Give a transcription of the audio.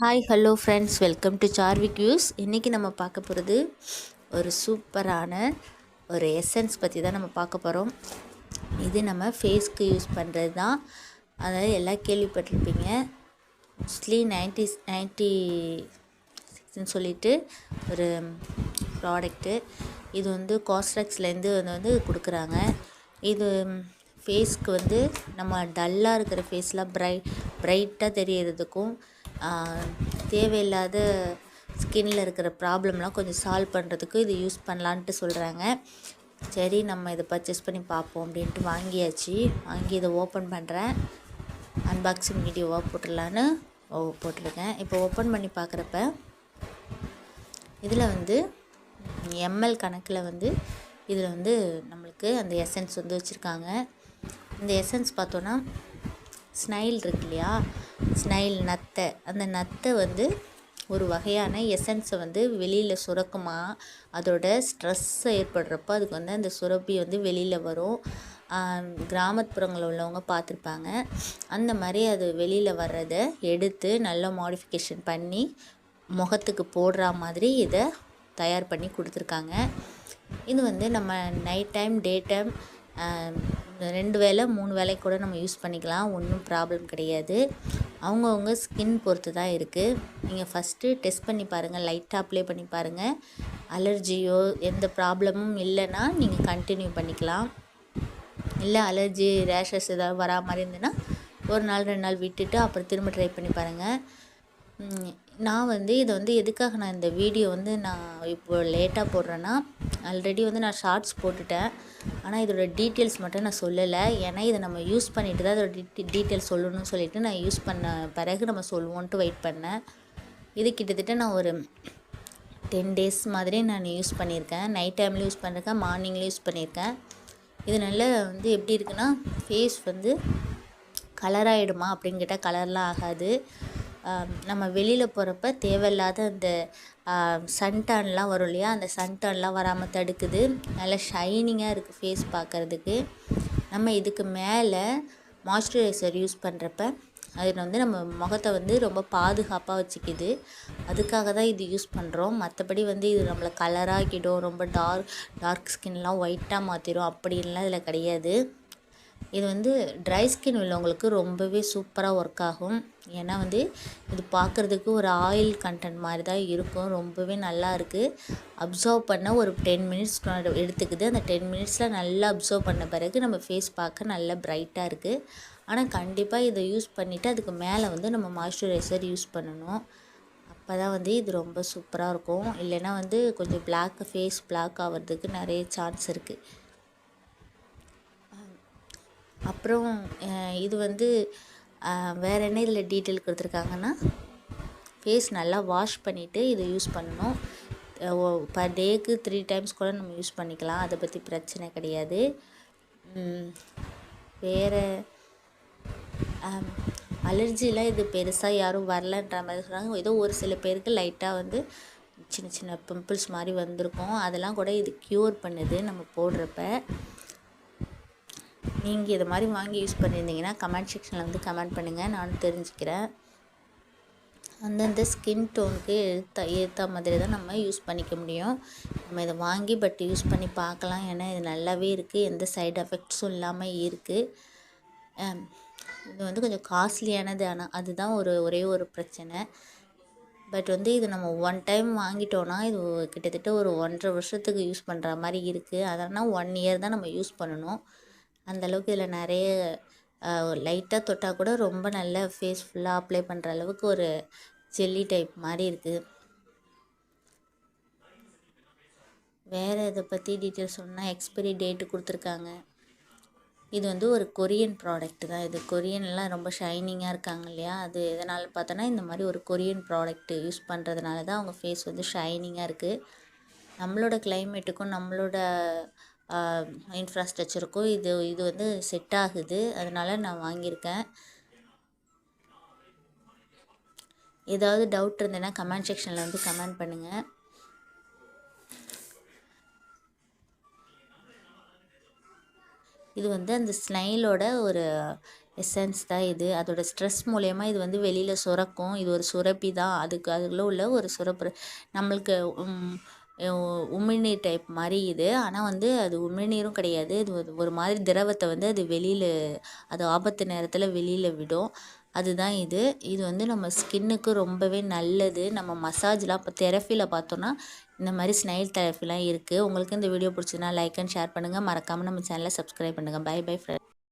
Hi hello friends welcome to Sarvik use இன்றைக்கி நம்ம பார்க்க போகிறது ஒரு சூப்பரான ஒரு எசன்ஸ் பற்றி தான் நம்ம பார்க்க போகிறோம் இது நம்ம ஃபேஸ்க்கு யூஸ் பண்ணுறது தான். அதாவது எல்லாம் கேள்விப்பட்டிருப்பீங்க. மோஸ்ட்லி நைன்டி நைன்ட்டி சிக்ஸ்ன்னு சொல்லிட்டு ஒரு ப்ராடக்ட்டு இது வந்து காஸ்ட்ராக்ஸ்லேருந்து வந்து வந்து கொடுக்குறாங்க. இது ஃபேஸ்க்கு வந்து நம்ம டல்லாக இருக்கிற ஃபேஸ்லாம் பிரைட் பிரைட்டாக தெரியறதுக்கும் தேவையில்லாத ஸ்கின்னில் இருக்கிற ப்ராப்ளம்லாம் கொஞ்சம் சால்வ் பண்ணுறதுக்கு இது யூஸ் பண்ணலான்ட்டு சொல்கிறாங்க சரி நம்ம இதை பர்ச்சேஸ் பண்ணி பார்ப்போம் அப்படின்ட்டு வாங்கியாச்சு. வாங்கி இதை ஓப்பன் பண்ணுறேன் அன்பாக்சிங் வீடியோவாக போட்டுடலான்னு ஓ போட்டிருக்கேன். இப்போ ஓப்பன் பண்ணி பார்க்குறப்ப இதில் வந்து எம்எல் கணக்கில் வந்து இதில் வந்து நம்மளுக்கு அந்த எசன்ஸ் வந்து வச்சுருக்காங்க. இந்த எசன்ஸ் பார்த்தோன்னா ஸ்னைல் இருக்கு இல்லையா ஸ்னைல் நத்தை. அந்த நத்தை வந்து ஒரு வகையான எசன்ஸை வந்து வெளியில் சுரக்குமா? அதோட ஸ்ட்ரெஸ் ஏற்படுறப்போ அதுக்கு வந்து அந்த சுரப்பி வந்து வெளியில் வரும். கிராமப்புறங்களில் உள்ளவங்க பார்த்துருப்பாங்க. அந்த மாதிரி அது வெளியில் வர்றதை எடுத்து நல்ல மாடிஃபிகேஷன் பண்ணி முகத்துக்கு போடுற மாதிரி இதை தயார் பண்ணி கொடுத்துருக்காங்க. இது வந்து நம்ம நைட் டைம் டே டைம் ரெண்டு வேளை மூணு வேலை கூட நம்ம யூஸ் பண்ணிக்கலாம். ஒன்றும் ப்ராப்ளம் கிடையாது. அவங்கவுங்க ஸ்கின் பொறுத்து தான் இருக்குது நீங்கள் ஃபஸ்ட்டு டெஸ்ட் பண்ணி பாருங்கள் லைட்டாக அப்ளை பண்ணி பாருங்கள் அலர்ஜியோ எந்த ப்ராப்ளமும் இல்லைன்னா நீங்கள் கண்டினியூ பண்ணிக்கலாம். இல்லை அலர்ஜி ரேஷஸ் ஏதாவது வரா மாதிரி இருந்ததுன்னா ஒரு நாள் ரெண்டு நாள் விட்டுட்டு அப்புறம் திரும்ப ட்ரை பண்ணி பாருங்கள் நான் வந்து இதை வந்து எதுக்காக நான் இந்த வீடியோ வந்து நான் இப்போ லேட்டாக போடுறேன்னா ஆல்ரெடி வந்து நான் ஷார்ட்ஸ் போட்டுட்டேன். ஆனால் இதோட டீட்டெயில்ஸ் மட்டும் நான் சொல்லலை. ஏன்னா இதை நம்ம யூஸ் பண்ணிட்டு தான் அதோட டீ டீட்டெயில்ஸ் சொல்லணும்னு சொல்லிவிட்டு நான் யூஸ் பண்ண பிறகு நம்ம சொல்லுவோன்ட்டு வெயிட் பண்ணேன். இது கிட்டத்தட்ட நான் ஒரு டென் டேஸ் மாதிரி நான் யூஸ் பண்ணியிருக்கேன். நைட் டைமில் யூஸ் பண்ணியிருக்கேன் மார்னிங்கில் யூஸ் பண்ணியிருக்கேன். இது வந்து எப்படி இருக்குன்னா ஃபேஸ் வந்து கலராகிடுமா அப்படின்னு கேட்டால் கலர்லாம் ஆகாது. நம்ம வெளியில் போகிறப்ப தேவையில்லாத அந்த சன்டர்ன்லாம் வரும் இல்லையா? அந்த சன்டான்லாம் வராமல் தடுக்குது. நல்லா ஷைனிங்காக இருக்குது ஃபேஸ் பார்க்குறதுக்கு. நம்ம இதுக்கு மேலே மாய்ஸ்சரைசர் யூஸ் பண்ணுறப்ப அது வந்து நம்ம முகத்தை வந்து ரொம்ப பாதுகாப்பாக வச்சுக்கிது. அதுக்காக தான் இது யூஸ் பண்ணுறோம் மற்றபடி வந்து இது நம்மளை கலராகிடும் ரொம்ப டார்க் டார்க் ஸ்கின்லாம் ஒயிட்டாக மாற்றிடும் அப்படின்லாம் இதில் கிடையாது. இது வந்து ட்ரை ஸ்கின் உள்ளவங்களுக்கு ரொம்பவே சூப்பராக ஒர்க் ஆகும். ஏன்னா வந்து இது பார்க்குறதுக்கு ஒரு ஆயில் கண்டென்ட் மாதிரி தான் இருக்கும். ரொம்பவே நல்லா இருக்குது அப்சர்வ் பண்ண ஒரு டென் மினிட்ஸ் எடுத்துக்குது. அந்த டென் மினிட்ஸில் நல்லா அப்சர்வ் பண்ண பிறகு நம்ம ஃபேஸ் பார்க்க நல்லா ப்ரைட்டாக இருக்குது ஆனால் கண்டிப்பாக இதை யூஸ் பண்ணிவிட்டு அதுக்கு மேலே வந்து நம்ம மாய்ஸ்சரைசர் யூஸ் பண்ணணும். அப்போ தான் வந்து இது ரொம்ப சூப்பராக இருக்கும். இல்லைன்னா வந்து கொஞ்சம் பிளாக் ஃபேஸ் பிளாக் ஆகிறதுக்கு நிறைய சான்ஸ் இருக்குது அப்புறம் இது வந்து வேறு என்ன இதில் டீட்டெயில் கொடுத்துருக்காங்கன்னா ஃபேஸ் நல்லா வாஷ் பண்ணிவிட்டு இதை யூஸ் பண்ணணும். பர் டேக்கு த்ரீ டைம்ஸ் கூட நம்ம யூஸ் பண்ணிக்கலாம். அதை பற்றி பிரச்சனை கிடையாது. வேறு அலர்ஜிலாம் இது பெருசாக யாரும் வரலன்ற மாதிரி சொல்கிறாங்க ஏதோ ஒரு சில பேருக்கு லைட்டாக வந்து சின்ன சின்ன பிம்பிள்ஸ் மாதிரி வந்திருக்கும். அதெல்லாம் கூட இது க்யூர் பண்ணுது நம்ம போடுறப்ப. நீங்கள் இது மாதிரி வாங்கி யூஸ் பண்ணியிருந்தீங்கன்னா கமெண்ட் செக்ஷனில் வந்து கமெண்ட் பண்ணுங்கள் நானும் தெரிஞ்சுக்கிறேன். அந்தந்த ஸ்கின் டோனுக்கு ஏற்ற ஏற்ற மாதிரி தான் நம்ம யூஸ் பண்ணிக்க முடியும். நம்ம இதை வாங்கி பட் யூஸ் பண்ணி பார்க்கலாம். ஏன்னா இது நல்லாவே இருக்குது எந்த சைடு எஃபெக்ட்ஸும் இல்லாமல் இருக்குது இது வந்து கொஞ்சம் காஸ்ட்லியானது ஆனால் அதுதான் ஒரு ஒரே ஒரு பிரச்சனை. பட் வந்து இது நம்ம ஒன் டைம் வாங்கிட்டோன்னா இது கிட்டத்தட்ட ஒரு ஒன்றரை வருஷத்துக்கு யூஸ் பண்ணுற மாதிரி இருக்குது அதனால் ஒன் இயர் தான் நம்ம யூஸ் பண்ணணும். அந்தளவுக்கு இதில் நிறைய லைட்டாக தொட்டால் கூட ரொம்ப நல்ல ஃபேஸ் ஃபுல்லாக அப்ளை பண்ணுற அளவுக்கு ஒரு ஜெல்லி டைப் மாதிரி இருக்குது வேறு இதை பற்றி டீட்டெயில்ஸ் சொன்னால் எக்ஸ்பைரி டேட்டு கொடுத்துருக்காங்க. இது வந்து ஒரு கொரியன் ப்ராடக்ட் தான். இது கொரியன்லாம் ரொம்ப ஷைனிங்காக இருக்காங்க இல்லையா? அது எதனால் பார்த்தோன்னா இந்த மாதிரி ஒரு கொரியன் ப்ராடக்ட்டு யூஸ் பண்ணுறதுனால தான் அவங்க ஃபேஸ் வந்து ஷைனிங்காக இருக்குது நம்மளோட கிளைமேட்டுக்கும் நம்மளோட இன்ஃப்ராஸ்ட்ரக்சருக்கும் இது இது வந்து செட் ஆகுது. அதனால் நான் வாங்கியிருக்கேன். ஏதாவது டவுட் இருந்ததுன்னா கமெண்ட் செக்ஷனில் வந்து கமெண்ட் பண்ணுங்கள் இது வந்து அந்த ஸ்னைலோட ஒரு எசன்ஸ் தான் இது. அதோட ஸ்ட்ரெஸ் மூலயமா இது வந்து வெளியில் சுரக்கும். இது ஒரு சுரப்பி தான் அதுக்கு அதுக்குள்ளே உள்ள ஒரு சுரப்பு. நம்மளுக்கு உமிழ்நீர் டைப் மாதிரி இது. ஆனால் வந்து அது உமிழ்நீரும் கிடையாது. இது ஒரு மாதிரி திரவத்தை வந்து அது வெளியில் அது ஆபத்து நேரத்தில் வெளியில் விடும். அதுதான் இது. இது வந்து நம்ம ஸ்கின்னுக்கு ரொம்பவே நல்லது. நம்ம மசாஜ்லாம் இப்போ தெரப்பியில் பார்த்தோன்னா இந்த மாதிரி ஸ்னைல் தெரப்பிலாம் இருக்குது உங்களுக்கு இந்த வீடியோ பிடிச்சதுன்னா லைக் அண்ட் ஷேர் பண்ணுங்கள் மறக்காமல் நம்ம சேனலை சப்ஸ்கிரைப் பண்ணுங்கள் பை பை ஃப்ரெண்ட்